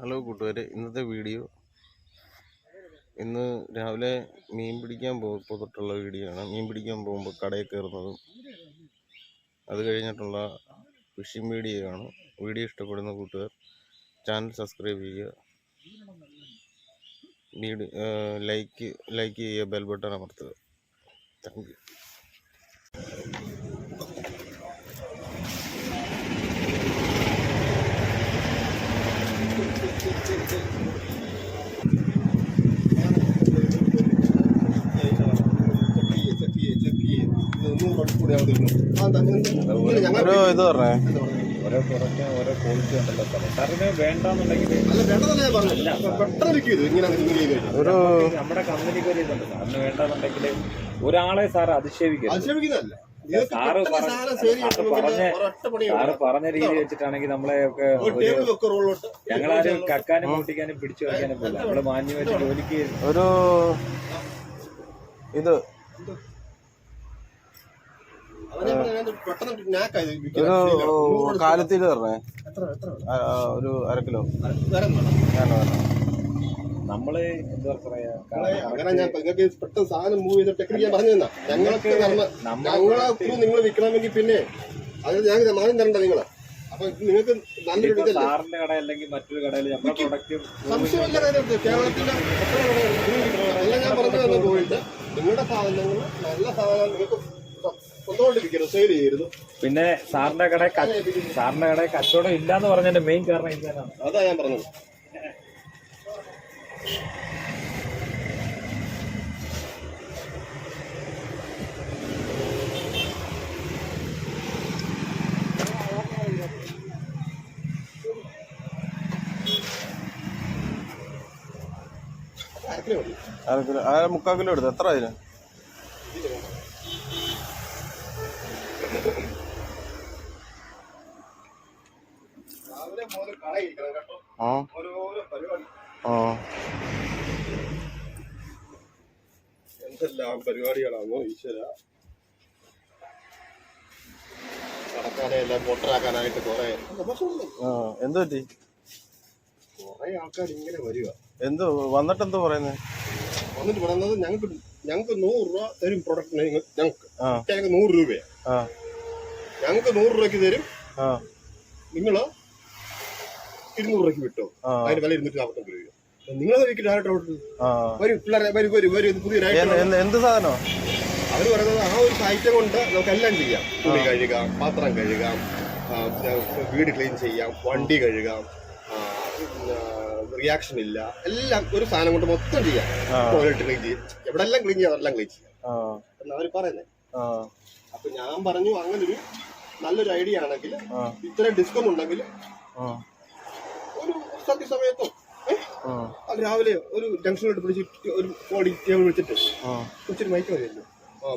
Hello കൂട്ടുകാരെ ഇന്നത്തെ video ഇന്ന് രാവിലെ മീൻ പിടിക്കാൻ പോകുമ്പോൾ തൊട്ടുള്ള വീഡിയോ ആണ്. മീൻ പിടിക്കാൻ പോകുമ്പോൾ കടയിൽ കയറുന്നതും അത് കഴിഞ്ഞിട്ടുള്ള ഫിഷിംഗ് വീഡിയോ ആണ്. വീഡിയോ ഇഷ്ടപ്പെടുന്ന കൂട്ടുകാർ ചാനൽ സബ്സ്ക്രൈബ് ചെയ്യുക. വീഡിയോ ലൈക്ക് ലൈക്ക് ചെയ്യുക ബെൽ ബട്ടൺ അമർത്തുക. താങ്ക് ഒരു ഇത് പറഞ്ഞേ. ഓരോ പ്രൊഡക്റ്റിന് ഓരോ ക്വാളിറ്റി ഉണ്ടല്ലോ സാറേ. സാറിന് വേണ്ടാന്നുണ്ടെങ്കിൽ ഒരു നമ്മുടെ കമ്പനിക്ക് ഒരു ഇതുണ്ട്. സാറിന് വേണ്ടാന്നുണ്ടെങ്കിൽ ഒരാളെ സാർ സാറ് പറഞ്ഞ സാറ് പറഞ്ഞ സാറ് പറഞ്ഞ രീതി വെച്ചിട്ടാണെങ്കിൽ നമ്മളെ ഒക്കെ ഒരു ഞങ്ങളാരും കക്കാനും പൊട്ടിക്കാനും പിടിച്ചു വയ്ക്കാനും പോലെ നമ്മൾ മാന്യമായിട്ട് ജോലിക്ക് ഒരു ഇത്. ഒരു കാലത്തിൽ പറഞ്ഞേ ഒരു അര കിലോ. ഞാൻ വരാം. നമ്മൾ എന്താ പറയാ അങ്ങനെ ഞാൻ നിങ്ങൾക്ക് പെട്ടെന്ന് സാധനം മൂവ് ചെയ്ത ടെക്നിക്ക് ഞാൻ പറഞ്ഞു തന്നാ ഞങ്ങൾക്ക് ഞങ്ങളെ നിങ്ങൾ വിൽക്കണമെങ്കിൽ പിന്നെ അത് ഞാൻ മാനം തരണ്ട നിങ്ങളെ. അപ്പൊ നിങ്ങൾക്ക് നല്ലൊരു സാറിന്റെ കട അല്ലെങ്കിൽ മറ്റൊരു കടയിൽ നമ്മുടെ പ്രൊഡക്റ്റും സംശയമില്ല കേരളത്തിന്റെ അല്ല ഞാൻ പറഞ്ഞു തന്നെ പോയിട്ട് നിങ്ങളുടെ സാധനങ്ങൾ നല്ല സാധനം നിങ്ങൾക്ക് പിന്നെ സാറിന്റെ കട സാറിന്റെ കട കച്ചവടം ഇല്ലാന്ന് പറഞ്ഞതിന്റെ മെയിൻ കാരണം ഇതാണ് അതാ ഞാൻ പറഞ്ഞത്. അര കിലോ ആ മുക്കാൽ കിലോ എടുത്തു എത്ര അതിന് ആ. ആ. എന്തെല്ലാം പരിപാടികളാണോ ഈശ്വര? കടക്കാരെ എല്ലാം പൊട്ടരാക്കാനായിട്ട് കുറെ. ആ എന്ത് പറ്റി? കുറെ ആൾക്കാർ ഇങ്ങനെ വരിക. എന്ത് വന്നിട്ട് എന്തോ പറയുന്നേ? വന്നിട്ട് പറയുന്നത് ഞങ്ങൾക്ക് ഞങ്ങൾക്ക് നൂറ് രൂപ തരും പ്രൊഡക്റ്റിന് ഞങ്ങൾക്ക്. ഞങ്ങൾക്ക് നൂറ് രൂപയാണ് ഞങ്ങൾക്ക് നൂറ് രൂപയ്ക്ക് തരും. ആ. നിങ്ങൾ ഇരുന്നൂറ് രൂപയ്ക്ക് വിട്ടോ. അതിന് വില ഇരുന്നൂറ്റി നാൽപ്പത്തൊമ്പത് രൂപ നിങ്ങൾ ആ. വരും പിള്ളേരെ വരും വരും വരും പുതിയ എന്ത് സാധനോ അവർ പറയുന്നത് ആ ഒരു സാഹിത്യം കൊണ്ട് നമുക്ക് എല്ലാം ചെയ്യാം. തുണി കഴുകാം പാത്രം കഴുകാം വീട് ക്ലീൻ ചെയ്യാം വണ്ടി കഴുകാം റിയാക്ഷൻ ഇല്ല. എല്ലാം ഒരു സാധനം കൊണ്ട് മൊത്തം ചെയ്യാം. ടോയ്ലറ്റ് ക്ലീൻ ചെയ്യാം. എവിടെ എല്ലാം ക്ലീൻ ചെയ്യാം അതെല്ലാം ക്ലീൻ ചെയ്യാം. എന്നാ അവർ പറയുന്നത് അപ്പൊ ഞാൻ പറഞ്ഞു അങ്ങനൊരു നല്ലൊരു ഐഡിയ ആണെങ്കിൽ ഇത്ര ഇത്രയും ഡിസ്കൗണ്ട് ഉണ്ടെങ്കിൽ ആ. അത് രാവിലെ ഒരു ജംഗ്ഷനിലോട്ട് പിടിച്ച് ഒരു ബോഡി ടേബിൾ വെച്ചിട്ട് ആ. ഇച്ചിരി മൈക്ക് മതിയല്ലോ.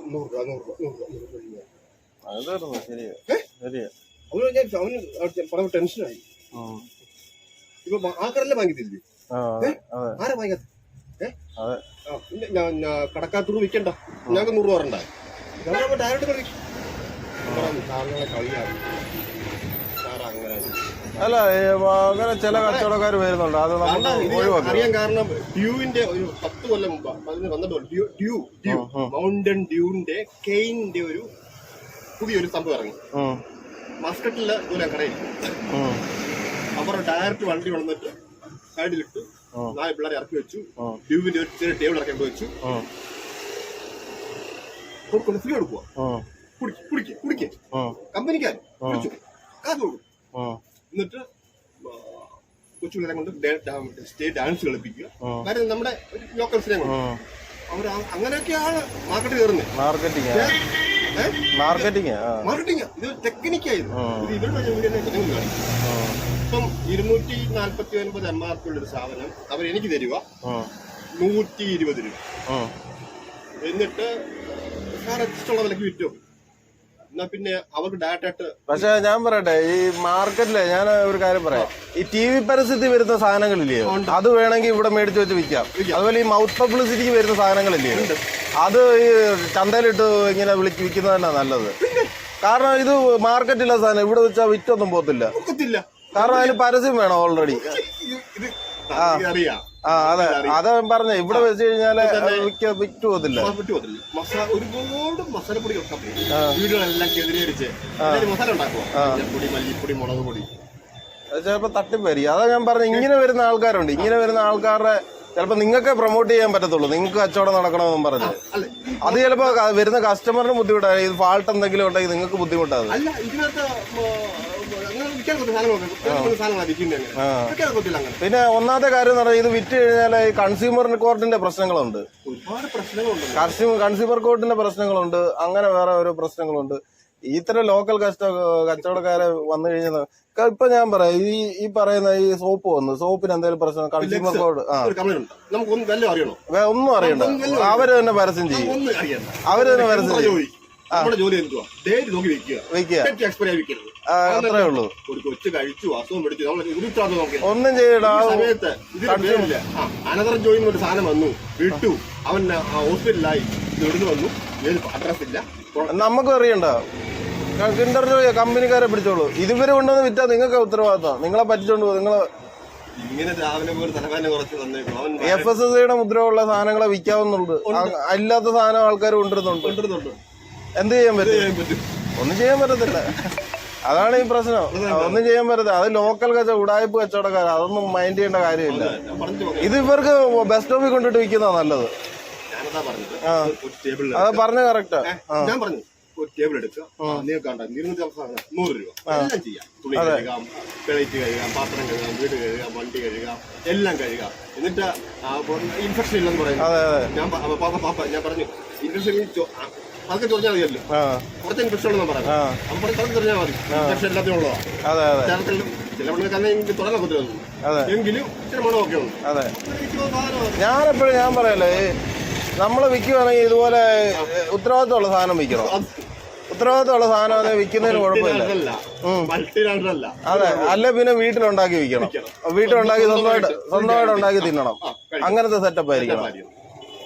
നൂറ് രൂപ നൂറ് രൂപ നൂറ് രൂപ നൂറ് രൂപ. അതായിരുന്നു ശരിയാ. ശരിയാ. അവന് ഞാൻ അവന് പറയുമ്പോൾ ടെൻഷനായി. ഇപ്പൊ ആക്കറല്ലേ വാങ്ങിത്തില്ലേ ആരാ ഞാൻ കടക്കാത്തൂർ വിൽക്കണ്ട. ഞങ്ങൾക്ക് നൂറ് രൂപ വരണ്ട. ഡയറക്റ്റ് കളി കളിയാണ് സാർ അങ്ങനെ അല്ല അങ്ങനെ ചില കച്ചവടക്കാർ വരുന്നുണ്ട്. അത് നമ്മൾ അറിയാൻ കാരണം ഡ്യൂവിന്റെ ഒരു പത്ത് കൊല്ലം മുമ്പ് അതിന് വന്നിട്ടുണ്ട് ഡ്യൂ ഡ്യൂ ഡ്യൂ. മൗണ്ടൻ ഡ്യൂവിന്റെ കെയിന്റെ ഒരു പുതിയൊരു സംഭവം ഇറങ്ങി. മസ്കറ്റിൽ ഇതുപോലെ കടയിൽ. അവർ ഡയറക്റ്റ് വണ്ടി വന്നിട്ട് സൈഡിലിട്ട്. നാല് പിള്ളേരെ ഇറക്കി വെച്ചു. ഡ്യൂവിന്റെ ഒരു ചെറിയ ടേബിൾ ഇറക്കി വെച്ചു. കൊടുക്കുന്നു ഫ്രീ കൊടുക്കുക കുടിക്കുക കുടിക്കുക കുടിക്ക് കുടിക്ക് ഉം, കമ്പനിക്കാർ കാശ് കൊടുക്കും. എന്നിട്ട് കൊച്ചു കൊച്ചുപിള്ളേരെ കൊണ്ട് സ്റ്റേറ്റ് ഡാൻസ് കളിപ്പിക്കുക. കാര്യം നമ്മുടെ ലോക്കൽസിനെ കൊണ്ട്. അവർ അങ്ങനെയൊക്കെയാണ് മാർക്കറ്റ് കയറുന്നത്. മാർക്കറ്റിംഗ് മാർക്കറ്റിംഗ് മാർക്കറ്റിംഗ് ഇത് ടെക്നിക്കായിരുന്നു. ഇത്. ഇവരുടെ വീഡിയോ ഞങ്ങൾ കാണിക്കും ഇപ്പം ഇരുന്നൂറ്റി നാല്പത്തി ഒൻപത് എം ആർ പി ഉള്ള ഒരു സാധനം അവർ എനിക്ക് തരുക നൂറ്റി ഇരുപത് രൂപ. എന്നിട്ട് സാർ ഇഷ്ടമുള്ള വിലക്ക് വിറ്റോ? എന്നാ പിന്നെ അവർക്ക് ഡയറക്റ്റ് ആയിട്ട് പക്ഷെ ഞാൻ പറയട്ടെ ഈ മാർക്കറ്റിലെ ഞാൻ ഒരു കാര്യം പറയാം. ഈ ടി വി പരസ്യത്തിൽ വരുന്ന സാധനങ്ങളില്ലേ? അത് വേണമെങ്കിൽ ഇവിടെ മേടിച്ച് വെച്ച് വിൽക്കാം. അതുപോലെ ഈ മൗത്ത് പബ്ലിസിറ്റിക്ക് വരുന്ന സാധനങ്ങളില്ലേ? അത് ഈ ചന്തയിലിട്ട് ഇങ്ങനെ വിളിച്ച് വിൽക്കുന്നത് തന്നെ നല്ലത് കാരണം ഇത് മാർക്കറ്റിലെ സാധനം. ഇവിടെ വെച്ചാൽ വിറ്റൊന്നും പോകത്തില്ല. കാരണം അതിന് പരസ്യം വേണം ഓൾറെഡി അറിയാം. ആ അതെ. അതാ പറഞ്ഞ. ഇവിടെ വെച്ച് കഴിഞ്ഞാൽ വിറ്റ് വിറ്റ് പോകത്തില്ല. ഒരുപാട് മസാലപ്പൊടി വീടുകളെല്ലാം കേന്ദ്രീകരിച്ച് മസാല ഉണ്ടാക്കുക പൊടി മല്ലിപ്പൊടി മുളക് പൊടി. ചിലപ്പോ തട്ടിപ്പേരി അതാ ഞാൻ പറഞ്ഞ ഇങ്ങനെ വരുന്ന ആൾക്കാരുണ്ട്. ഇങ്ങനെ വരുന്ന ആൾക്കാരുടെ ചിലപ്പോ നിങ്ങൾക്ക് പ്രൊമോട്ട് ചെയ്യാൻ പറ്റത്തുള്ളൂ. നിങ്ങൾക്ക് കച്ചവടം നടക്കണമെന്നും പറഞ്ഞു. അത് ചിലപ്പോ വരുന്ന കസ്റ്റമറിന് ബുദ്ധിമുട്ടാണ് ഇത് ഫാൾട്ട് എന്തെങ്കിലും ഉണ്ടെങ്കിൽ നിങ്ങൾക്ക് ബുദ്ധിമുട്ടാണ് പിന്നെ ഒന്നാമത്തെ കാര്യം എന്ന് പറഞ്ഞാൽ ഇത് വിറ്റ് കഴിഞ്ഞാൽ ഈ കൺസ്യൂമർ കോർട്ടിന്റെ പ്രശ്നങ്ങളുണ്ട്. കൺസ്യൂമർ കോർട്ടിന്റെ പ്രശ്നങ്ങളുണ്ട്. അങ്ങനെ വേറെ ഓരോ പ്രശ്നങ്ങളുണ്ട്. ഇത്തരം ലോക്കൽ കസ്റ്റ കച്ചവടക്കാരെ വന്നു കഴിഞ്ഞാൽ ഇപ്പൊ ഞാൻ പറയാം ഈ ഈ പറയുന്ന ഈ സോപ്പ് വന്നു. സോപ്പിന് എന്തെങ്കിലും പ്രശ്നം കൺസ്യൂമർ കോഡ് ആ. ഒന്നും അറിയണ്ട. അവർ തന്നെ പരസ്യം ചെയ്യും. അവർ തന്നെ പരസ്യം ചെയ്യും. നമ്മുടെ ജോലി എന്തുവാ? ഡേറ്റ് നോക്കി വെക്കുക. വെക്കുക. എക്സ്പയർ ആയി വെക്കരുത്. അത്രേ ഉള്ളൂ. ഒരു കൊച്ചു കഴിച്ചു അസുഖം പിടിച്ചു. നമ്മൾ ഉരുത്താതെ നോക്കി ഒന്നും ചെയ്യടാ. സമയത്ത് ഇതില്ല അനന്തരം ജോയിൻ ഒരു സാധനം വന്നു. വിട്ടു. അവൻ ഹോസ്പിറ്റലിലായി. എടുത്തു വന്നു. അഡ്രസ് ഇല്ല. നമുക്കും അറിയണ്ട. ഇന്റർവ്യൂ കമ്പനിക്കാരെ പിടിച്ചോളൂ. ഇതുവരെ കൊണ്ടുവന്ന് വിറ്റാ നിങ്ങൾക്ക് ഉത്തരവാദിത്തം നിങ്ങളെ പറ്റിച്ചോണ്ട് പോകും നിങ്ങൾ ഇങ്ങനെ രാവിലെ എഫ് എസ് എസ് സിയുടെ മുദ്രയുള്ള സാധനങ്ങളെ വിൽക്കാവുന്നുണ്ട്. അല്ലാത്ത സാധനം ആൾക്കാർ കൊണ്ടുവരുന്നുണ്ട്. കൊണ്ടുവരുന്നുണ്ട്. എന്ത് ചെയ്യാൻ പറ്റും? ഒന്നും ചെയ്യാൻ പറ്റത്തില്ല. അതാണ് ഈ പ്രശ്നം. ഒന്നും ചെയ്യാൻ പറ്റത്തില്ല. അത് ലോക്കൽ കച്ച ഉടായ്പ കച്ചവടക്കാർ അതൊന്നും മൈൻഡ് ചെയ്യേണ്ട കാര്യമില്ല. ഇത് ഇവർക്ക് ബസ് സ്റ്റോപ്പിൽ കൊണ്ടിട്ട് വിൽക്കുന്ന നല്ലത്. അത് പറഞ്ഞ കറക്റ്റാ ഞാൻ പറഞ്ഞു. ഒരു ടേബിൾ എടുക്കുക നൂറ് രൂപ. എല്ലാം ചെയ്യാം. തുണി കഴുകാം പ്ലേറ്റ് കഴുകാം പാത്രം കഴുകാം വീട് കഴുകാം വണ്ടി കഴുകാം എല്ലാം കഴുകാം. എന്നിട്ട് ഇൻഫെക്ഷൻ ഇല്ലെന്ന് പറയുന്നത് ഞാൻ പാപ്പ പാപ്പ ഞാൻ പറഞ്ഞു. ഇൻഫെക്ഷൻ അതൊക്കെ മതിയല്ലോ കുറച്ച് ഇൻഫെക്ഷൻ ഉണ്ടെന്ന് പറഞ്ഞു മതി. ഇൻഫെക്ഷൻ എല്ലാത്തിനും ചില എനിക്ക് എങ്കിലും ഇച്ചിരി മണമൊക്കെ ഉണ്ട്. അതെ. ഞാനെപ്പോഴും ഞാൻ പറയല്ലേ നമ്മൾ വിൽക്കുവാണെങ്കിൽ ഇതുപോലെ ഉത്തരവാദിത്തമുള്ള സാധനം വിൽക്കണം. ഉത്തരവാദിത്തമുള്ള സാധനം വിൽക്കുന്നതിന് കുഴപ്പമില്ല. അതെ. അല്ലെ പിന്നെ വീട്ടിലുണ്ടാക്കി വിൽക്കണം. വീട്ടിലുണ്ടാക്കി സ്വന്തമായിട്ട് സ്വന്തമായിട്ട് ഉണ്ടാക്കി തിന്നണം. അങ്ങനത്തെ സെറ്റപ്പ് ആയിരിക്കണം.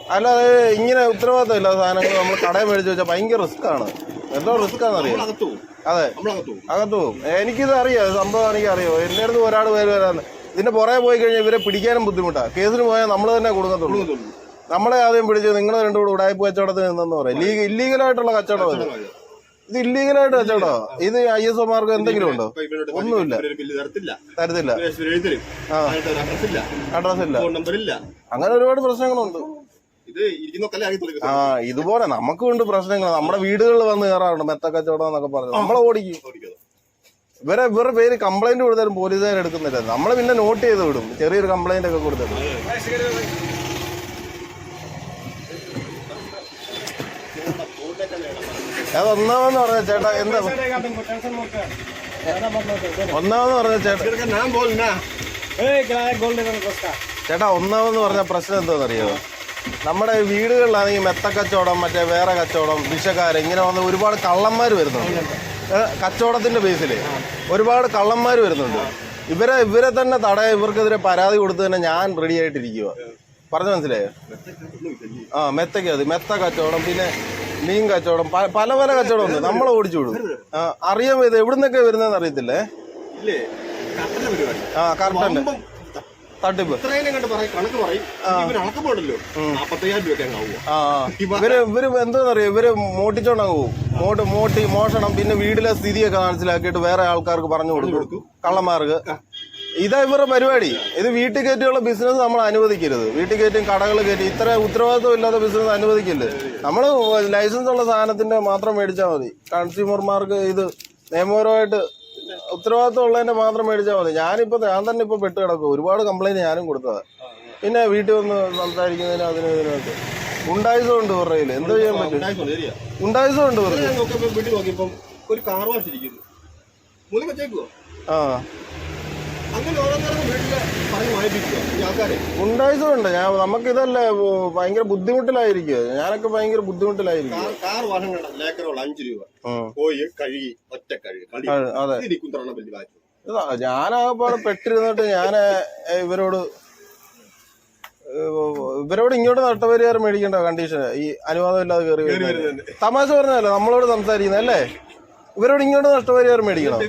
അല്ലാതെ ഇങ്ങനെ ഉത്തരവാദിത്തം ഇല്ലാത്ത സാധനങ്ങൾ നമ്മൾ കടയിൽ മേടിച്ച് വെച്ചാൽ ഭയങ്കര റിസ്ക് ആണ്. എന്തോ റിസ്ക് ആണെന്നറിയാം നമ്മളകത്ത് പോകും. അതെ. അകത്തു എനിക്കിത് അറിയാം. സംഭവം ആണെങ്കിൽ അറിയാം എന്റെ അടുത്ത് ഒരാൾ പേര് വരാന്ന് ഇതിന്റെ പുറകെ പോയി കഴിഞ്ഞാൽ ഇവരെ പിടിക്കാനും ബുദ്ധിമുട്ടാണ് കേസിന് പോയാൽ നമ്മൾ തന്നെ കൊടുക്കത്തുള്ളൂ. നമ്മളെ ആദ്യം പിടിച്ച് നിങ്ങൾ രണ്ടും കൂടെ ഉടായ്പ കച്ചവടത്തിൽ നിന്നെന്ന് പറയാം. ലീഗ് ഇല്ലീഗലായിട്ടുള്ള കച്ചവടം ഇത് ഇത് ഇല്ലീഗലായിട്ട് കച്ചവടം ഇത് ഐ എസ് ഒമാർക്ക് എന്തെങ്കിലും ഉണ്ടോ? ഒന്നുമില്ല. തരത്തില്ല. അഡ്രസ് ഇല്ല. അങ്ങനെ ഒരുപാട് പ്രശ്നങ്ങളുണ്ട്. ആ ഇതുപോലെ നമുക്കും ഉണ്ട് പ്രശ്നങ്ങൾ നമ്മുടെ വീടുകളിൽ വന്ന് കയറാറുണ്ട് മെത്ത കച്ചവടം എന്നൊക്കെ പറഞ്ഞു. നമ്മളെ ഓടിക്കും. ഇവരെ ഇവരുടെ പേര് കംപ്ലൈന്റ് കൊടുത്താലും പോലീസുകാർ എടുക്കുന്നില്ല. നമ്മളെ പിന്നെ നോട്ട് ചെയ്ത് വിടും. ചെറിയൊരു കംപ്ലൈന്റ് ഒക്കെ കൊടുത്തിട്ട്. അത്. ഒന്നാമെന്ന് പറഞ്ഞ ചേട്ടാ എന്താ? ഒന്നാമെന്ന് പറഞ്ഞ ചേട്ടാ ചേട്ടാ ഒന്നാമെന്ന് പറഞ്ഞ പ്രശ്നം എന്താണെന്നറിയോ? നമ്മുടെ വീടുകളിലാണെങ്കിൽ മെത്ത കച്ചവടം മറ്റേ വേറെ കച്ചവടം വിഷക്കാര് ഇങ്ങനെ വന്ന് ഒരുപാട് കള്ളന്മാർ വരുന്നുണ്ട്. കച്ചവടത്തിന്റെ ബേസിൽ ഒരുപാട് കള്ളന്മാർ വരുന്നുണ്ട്. ഇവരെ ഇവരെ തന്നെ തടയ ഇവർക്കെതിരെ പരാതി കൊടുത്ത് തന്നെ ഞാൻ റെഡി ആയിട്ടിരിക്കുക പറഞ്ഞു മനസ്സിലായോ? ആ മെത്തയ്ക്ക് അത് മെത്ത കച്ചവടം പിന്നെ മീൻ കച്ചവടം പല പല കച്ചവടം ഉണ്ട്. നമ്മളെ ഓടിച്ചു വിടും. അറിയാൻ ഇത് എവിടുന്നൊക്കെ വരുന്നതെന്ന് അറിയത്തില്ലേ? ആ കറക്റ്റ് തട്ടിപ്പ് ഇത്രയും കണ്ട് പറയും കണക്ക് പറയും. ഇവന് അണക്കപ്പോണ്ടല്ലോ നാപ്പത്തയ്യായിരം രൂപ അങ്ങ് ആവുക ആ. ഇവർ ഇവർ എന്താണെന്നറിയോ ഇവർ മോട്ടിച്ചോണ്ടങ്ങ് പോകും മോട്ട് മോട്ടി മോഷണം പിന്നെ വീട്ടിലെ സ്ഥിതിയൊക്കെ മനസ്സിലാക്കിയിട്ട് വേറെ ആൾക്കാർക്ക് പറഞ്ഞു കൊടുക്കും. കള്ളന്മാർക്ക്. ഇതാ ഇവരുടെ പരിപാടി. ഇത് വീട്ടിൽ കയറ്റിയുള്ള ബിസിനസ് നമ്മൾ അനുവദിക്കരുത്. വീട്ടിൽ കയറ്റിയും കടകൾ കയറ്റി. ഇത്ര ഉത്തരവാദിത്വം ഇല്ലാത്ത ബിസിനസ് അനുവദിക്കരുത് നമ്മൾ ലൈസൻസ് ഉള്ള സാധനത്തിന്റെ മാത്രം മേടിച്ചാൽ മതി. കൺസ്യൂമർമാർക്ക് ഇത് നിയമപരമായിട്ട് ഉത്തരവാദിത്വം ഉള്ളതിന്റെ മാത്രം മേടിച്ചാൽ മതി. ഞാനിപ്പോ ഞാൻ തന്നെ ഇപ്പൊ പെട്ട് കിടക്കും ഒരുപാട് കംപ്ലൈന്റ് ഞാനും കൊടുത്തതാ. പിന്നെ വീട്ടിൽ വന്ന് സംസാരിക്കുന്നതിന് അതിനും ഇതിനൊക്കെ ഉണ്ടായതും ഉണ്ട് കയ്യിൽ. എന്തോ ചെയ്യാൻ പറ്റും. ഉണ്ടായതും ഉണ്ട് ഒരു കാർ വാഷ് ഇരിക്കുന്നു. വെച്ചേക്കുവോ? ആ. അങ്ങനെ ഓരോന്നോരം വീട്ടിൽ ഈ ആൾക്കാരെ. ഉണ്ടായതും ഉണ്ട് ഞാൻ നമുക്ക് ഇതല്ലേ ഭയങ്കര ബുദ്ധിമുട്ടിലായിരിക്കും ഞാനൊക്കെ ഭയങ്കര ബുദ്ധിമുട്ടിലായിരിക്കും കാർ വാഹനം ലേക്കറുള്ള അഞ്ചു രൂപ. പോയി കഴുകി ഒറ്റ കഴുകി കാറ്റ് പെട്ടിരുന്നിട്ട് ഞാൻ ഇവരോട് ഇവരോട് ഇങ്ങോട്ട് നട്ടപരിഹാരം മേടിക്കേണ്ട കണ്ടീഷൻ ഈ അനുവാദം ഇല്ലാതെ കയറി. തമാശ പറഞ്ഞല്ലേ നമ്മളോട് സംസാരിക്കുന്നല്ലേ ഇവരോട് ഇങ്ങോട്ട് നഷ്ടപരിഹാരം മേടിക്കണം?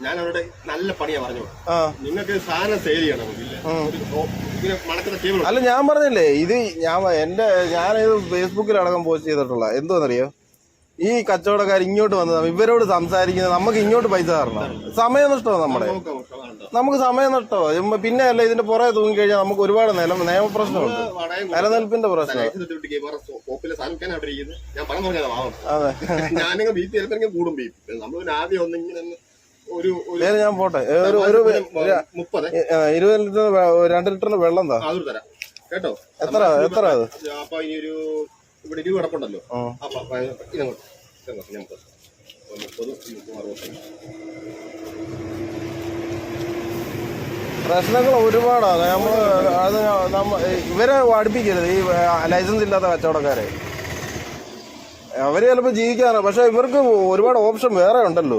ഞാൻ അവരുടെ നല്ല പണിയാ പറഞ്ഞു നിങ്ങൾക്ക് സാധനം സെയിൽ ചെയ്യണം ഇല്ല? അല്ല ഞാൻ പറഞ്ഞില്ലേ ഇത് ഞാൻ എന്റെ ഞാനിത് ഫേസ്ബുക്കിൽ അടക്കം പോസ്റ്റ് ചെയ്തിട്ടുള്ള എന്തോന്നറിയോ? ഈ കച്ചവടക്കാർ ഇങ്ങോട്ട് വന്നത് ഇവരോട് സംസാരിക്കുന്നത് നമുക്ക് ഇങ്ങോട്ട് പൈസ തരണം. സമയം നഷ്ടമാണ് നമ്മുടെ. നമുക്ക് സമയം നഷ്ടമാണ് പിന്നെ അല്ല ഇതിന്റെ പുറകെ തൂങ്ങി കഴിഞ്ഞാൽ നമുക്ക് ഒരുപാട് നില നിയമപ്രശ്നമുണ്ട് നിലനിൽപ്പിന്റെ പ്രശ്നം അതെ. ഞാനിങ്ങനെ ബി പി ചിലപ്പോൾ കൂടും ബി പി നമ്മൾ ആദ്യം ഒന്നിങ്ങനെ ഒരു ഞാൻ പോട്ടെ. ഒരു ഒരു മുപ്പത്. ഏ, ഇരുപത് ലിറ്റർ രണ്ട് ലിറ്ററിന് വെള്ളം എന്താ? തരാം. കേട്ടോ? എത്ര എത്ര അത്? അപ്പൊ ഇനി ഒരു ഇവിടെ ഇരുപത് കിടപ്പുണ്ടല്ലോ. ആ. അപ്പൊ അപ്പൊ ഇതങ്ങോട്ട് ഇതങ്ങോട്ട് ഞാൻ മുപ്പത് മുപ്പത് മുപ്പത് അറുപത്തി പ്രശ്നങ്ങൾ ഒരുപാടാണ്. നമ്മൾ അത് നമ്മ ഇവരെ അടുപ്പിക്കരുത് ഈ ലൈസൻസ് ഇല്ലാത്ത കച്ചവടക്കാരെ. അവർ ചിലപ്പോ ജീവിക്കാനാണ് പക്ഷെ ഇവർക്ക് ഒരുപാട് ഓപ്ഷൻ വേറെ ഉണ്ടല്ലോ.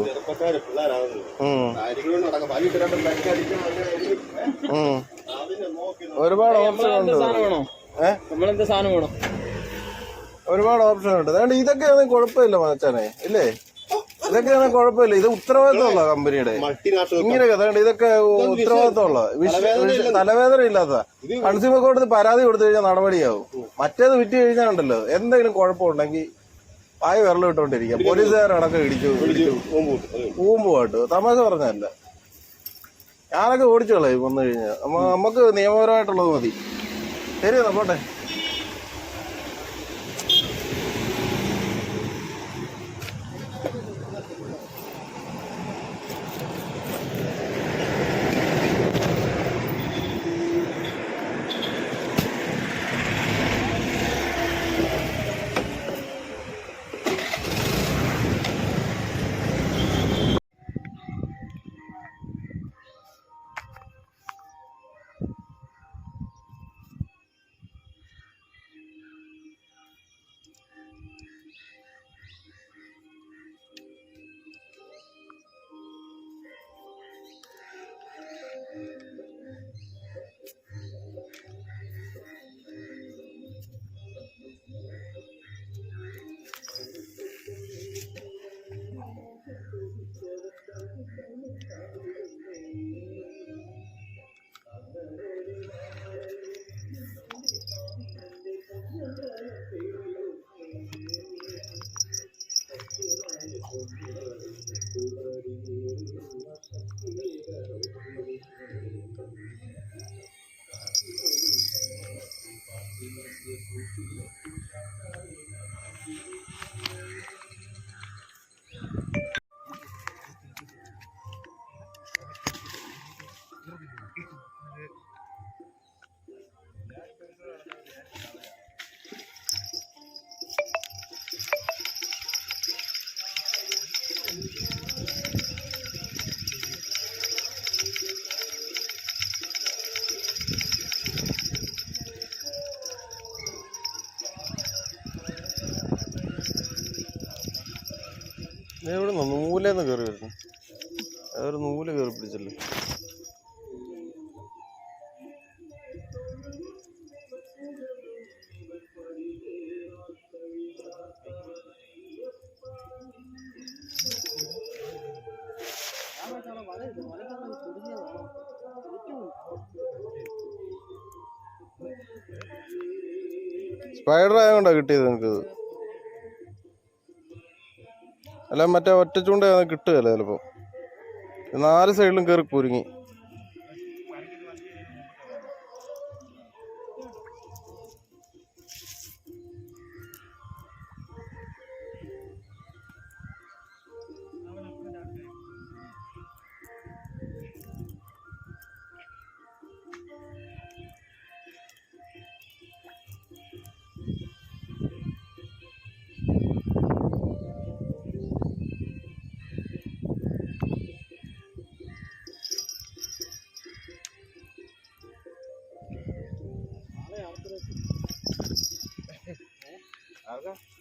ഒരുപാട് ഓപ്ഷൻ ഉണ്ട്. സാധനം വേണോ? ഏ? നമ്മളെന്താ സാധനം വേണം? ഒരുപാട് ഓപ്ഷൻ ഉണ്ട്. അതുകൊണ്ട് ഇതൊക്കെയാണെങ്കിൽ കുഴപ്പമില്ല മച്ചാനെ. ഇല്ലേ? ഇതൊക്കെയാണ് കുഴപ്പമില്ല. ഇത് ഉത്തരവാദിത്തമുള്ള കമ്പനിയുടെ. മൾട്ടിനാഷണൽ ഇങ്ങനെയൊക്കെ അതുകൊണ്ട് ഇതൊക്കെ ഉത്തരവാദിത്തമുള്ള. ഉള്ള തലവേദന ഇല്ലാത്ത. കൺസ്യൂമർ കോടതി പരാതി കൊടുത്തു കഴിഞ്ഞാൽ നടപടിയാവും. മറ്റേത് വിറ്റ് കഴിഞ്ഞാൽ ഉണ്ടല്ലോ എന്തെങ്കിലും കുഴപ്പമുണ്ടെങ്കിൽ വായ വിരൽ ഇട്ടുകൊണ്ടിരിക്കാം പോലീസുകാരടക്കം ഇടിച്ചു പൂമ്പുമായിട്ട് തമാശ പറഞ്ഞല്ല ഞാനൊക്കെ ഓടിച്ചോളേ വന്നു കഴിഞ്ഞാൽ. നമുക്ക് നിയമപരമായിട്ടുള്ളത് മതി. ശരി പോട്ടെ. നൂലേന്ന് കയറി വരുന്നു. അതൊരു നൂൽ കയറി പിടിച്ചല്ലേ? സ്പൈഡർ ആയതുകൊണ്ടാണ് കിട്ടിയത് നിനക്ക് അല്ല മറ്റേ ഒറ്റ ചൂണ്ട കിട്ടുകയല്ല ചിലപ്പോൾ നാല് സൈഡിലും കയറി കുരുങ്ങി. Oke.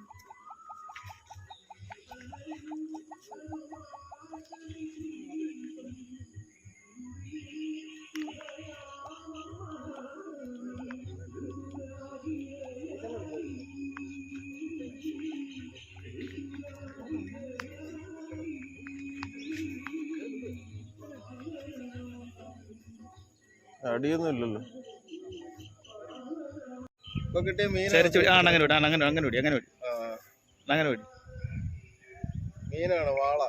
അടിയൊന്നും ഇല്ലല്ലോ ഇപ്പൊ കിട്ടിയ മീൻ അങ്ങനെ വിട്. അങ്ങനെ അങ്ങനെ വിടി അങ്ങനെ വിടി അങ്ങനെ വിടി മീനാണ് വാള.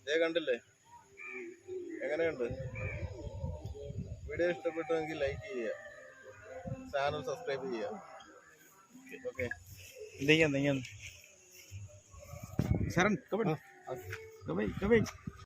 ഇതേ കണ്ടില്ലേ? എങ്ങനെയുണ്ട്? വീഡിയോ ഇഷ്ടപ്പെട്ടുവെങ്കിൽ ലൈക്ക് ചെയ്യുക. ചാനൽ സബ്സ്ക്രൈബ് ചെയ്യുക. ഓക്കെ ശരൺ കബഡി കബൈ കബൈ